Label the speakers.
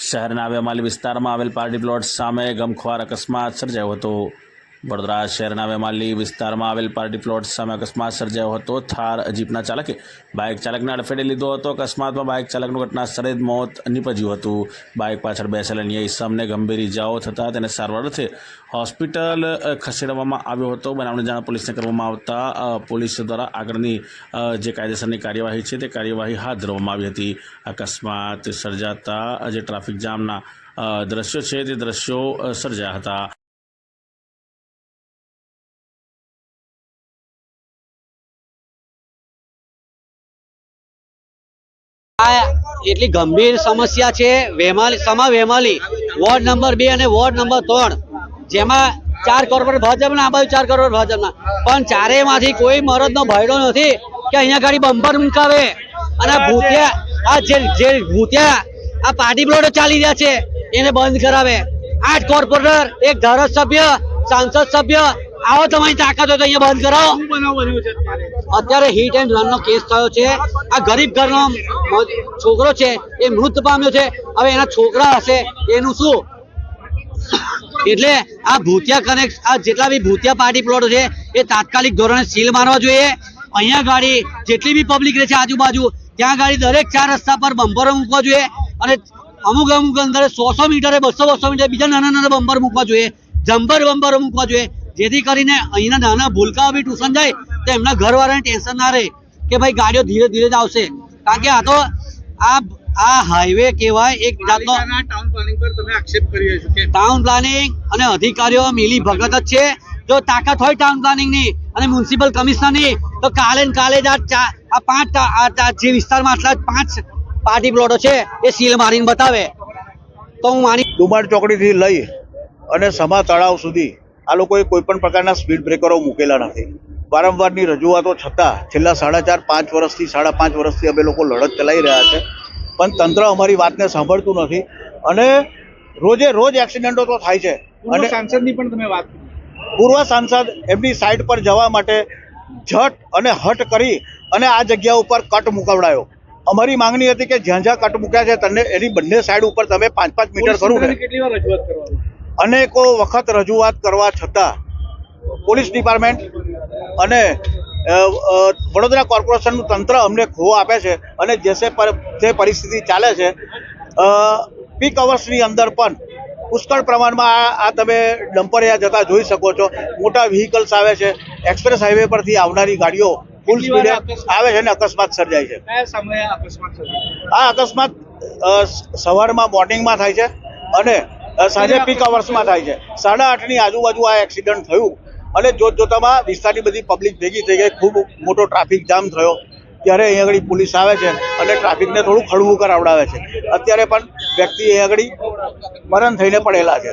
Speaker 1: શહેરના વેમાલી વિસ્તારમાં આવેલ પાર્ટી પ્લોટ સામે ગમખ્વાર અકસ્માત સર્જાયો હતો. વડોદરા શહેરના વેમાલી વિસ્તારમાં આવેલ પાર્ટી પ્લોટ સામે અકસ્માત સર્જાયો હતો. થાર જીપના ચાલકે બાઇક ચાલકને અડફેટે લીધો હતો. અકસ્માતમાં બાઇક ચાલકનું ઘટના સ્થળે જ મોત નીપજ્યું હતું. બાઇક પાછળ બેસેલા અન્ય ઇસમને ગંભીર ઇજાઓ થતાં તેને સારવાર અર્થે હોસ્પિટલ ખસેડવામાં આવ્યો હતો. બનાવની જાણ પોલીસને કરવામાં આવતા પોલીસ દ્વારા આગળની જે કાયદેસરની કાર્યવાહી છે તે કાર્યવાહી હાથ ધરવામાં આવી હતી. અકસ્માત સર્જાતા જે ટ્રાફિક જામના દ્રશ્યો છે તે દ્રશ્યો સર્જાયા હતા.
Speaker 2: આ એટલી ગંભીર સમસ્યા છે, વેમાલી, સમા વેમાલી, વોર્ડ નંબર બે અને વોર્ડ નંબર ત્રણ, જેમાં ચાર કોર્પોરેટ ભાજપના, આ બાજુ ચાર કોર્પોરેટ ભાજપના. પણ ચારેયમાંથી કોઈ મરદનો ભયડો નથી કે અહીંયા ગાડી બમ્પર મુકાવે. અને ભૂતિયા, આ જે જે ભૂતિયા, આ પાર્ટી પ્લોટો ચાલી રહ્યા છે, એને બંધ કરાવે. આઠ કોર્પોરેટર, એક ધારાસભ્ય, સાંસદ સભ્ય આવો તમારી તાકાત હોય તો અહીંયા બંધ કરાવો અત્યારે હિટ એન્ડ રન નો કેસ થયો છે. આ ગરીબ ઘરનો છોકરો છે એ મૃત પામ્યો છે. હવે એના છોકરા હશે એનું શું? એટલે આ ભૂતિયા કનેક્ટ આ જેટલા બી ભૂતિયા પાર્ટી પ્લોટ છે એ તાત્કાલિક ધોરણે સીલ મારવા જોઈએ. અહીંયા ગાડી જેટલી બી પબ્લિક રહે છે આજુબાજુ ત્યાં ગાડી દરેક ચાર રસ્તા પર બમ્પરો મૂકવા જોઈએ. અને અમુક અમુક અંદર સો સો મીટરે બસો બસો મીટર બીજા નાના નાના બમ્પર મૂકવા જોઈએ. જમ્પર બમ્પરો મૂકવા જોઈએ. જેથી કરીને અહીંના નાના ભૂલકાઓ બી ટ્યુશન જાય તો એમના ઘરવાળાને ટેન્શન ના રહે કે ભાઈ ગાડીઓ ધીરે ધીરે જ આવશે. કારણ કે આ તો આ આ હાઈવે કહેવાય એક જાતનો
Speaker 3: ટાઉન પ્લાનિંગ પર તમે આક્ષેપ કરી છો કે
Speaker 2: ટાઉન પ્લાનિંગ અને અધિકારીઓ મિલી ભગત જ છે. જો તાકાત હોય ટાઉન પ્લાનિંગની અને મ્યુનિસિપલ કમિશનરની તો કાલે ને કાલે જ આ આ પાંચ જે વિસ્તારમાં આટલા પાંચ પાર્ટી પ્લોટો છે એ સીલ મારીને બતાવે. તો હું માની
Speaker 4: ચોકડી ચોકડીથી લઈ અને સમા તળાવ સુધી આ લોકોએ કોઈ પણ પ્રકારના સ્પીડ બ્રેકરો મૂકેલા નથી. વારંવારની રજૂઆતો છતાં છેલ્લા સાડા ચાર પાંચ વર્ષથી સાડા પાંચ વર્ષથી અમે લોકો લડત ચલાવી રહ્યા છે. પણ તંત્ર અમારી વાતને સાંભળતું નથી અને રોજે રોજ એક્સિડન્ટો તો થાય છે. અને
Speaker 3: સાંસદની પણ તમે વાત
Speaker 4: પૂર્વ સાંસદ એમની સાઈડ પર જવા માટે ઝટ અને હટ કરી અને આ જગ્યા ઉપર કટ મુકવડાયો. અમારી માંગણી હતી કે જ્યાં જ્યાં કટ મૂક્યા છે તમને એની બંને સાઈડ ઉપર તમે પાંચ પાંચ મીટર
Speaker 3: કરું કેટલી વાર રજૂઆત કરવામાં
Speaker 4: અનેકો વખત રજૂઆત કરવા છતાં પોલીસ ડિપાર્ટમેન્ટ અને વડોદરા કોર્પોરેશનનું તંત્ર અમને ખો આપે છે અને જેસે પર જે પરિસ્થિતિ ચાલે છે પીક અવર્સની અંદર પણ પુષ્કળ પ્રમાણમાં આ તમે ડમ્પરિયા જતા જોઈ શકો છો. મોટા વ્હીકલ્સ આવે છે. એક્સપ્રેસ હાઈવે પરથી આવનારી ગાડીઓ ફૂલ સ્પીડે આવે છે અને અકસ્માત? સર્જાય છે. આ અકસ્માત સવારમાં મોર્નિંગમાં થાય છે અને સાંજે પીક અવર્સમાં થાય છે. સાડા આઠની આજુબાજુ આ એક્સિડન્ટ થયું અને જોત જોતામાં વિસ્તારની બધી પબ્લિક ભેગી થઈ ગઈ. ખૂબ મોટો ટ્રાફિક જામ થયો. ત્યારે અહીં આગળ પોલીસ આવે છે અને ટ્રાફિકને થોડું ખડવું કરાવડાવે છે. અત્યારે પણ વ્યક્તિ અહીં આગળ મરણ થઈને પડેલા છે.